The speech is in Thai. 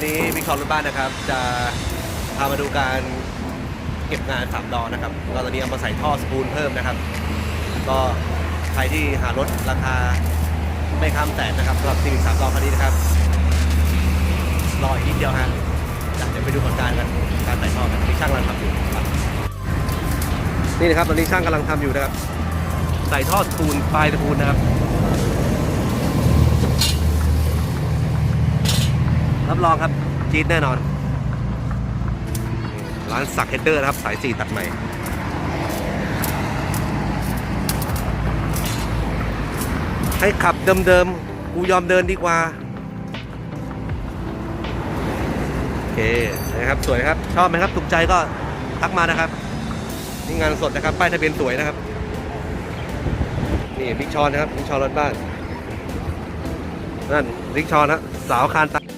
วันนี้บิ๊กชอรถบ้านนะครับ จะพามาดูการเก็บงานสามล้อนะครับก็ตอนนี้เอามาใส่ท่อสปูลเพิ่มนะครับ ก็ใครที่หารถราคาไม่ข้ามแสนนะครับสำหรับซีวิกสามล้อคันนี้นะครับรออีกนิดเดียวฮะเดี๋ยวไปดูผลการกันการใส่ท่อกันที่ช่างกำลังทำอยู่นี่นะครับตอนนี้ช่างกำลังทำอยู่นะครับ ใส่ท่อสปูลปลายสปูลนะครับ รับรองครับจี๊ดแน่นอน ร้านสักเฮดเดอร์นะครับ สายสี่ตัดใหม่ให้ขับเดิมๆ กูยอมเดินดีกว่า โอเคนะครับ สวยครับ ชอบไหมครับ ถูกใจก็ทักมานะครับ นี่งานสดนะครับ ป้ายทะเบียนสวยนะครับ นี่บิ๊กชอนนะครับบิ๊กชอนรถบ้าน นั่นบิ๊กชอนนะสาวคานตา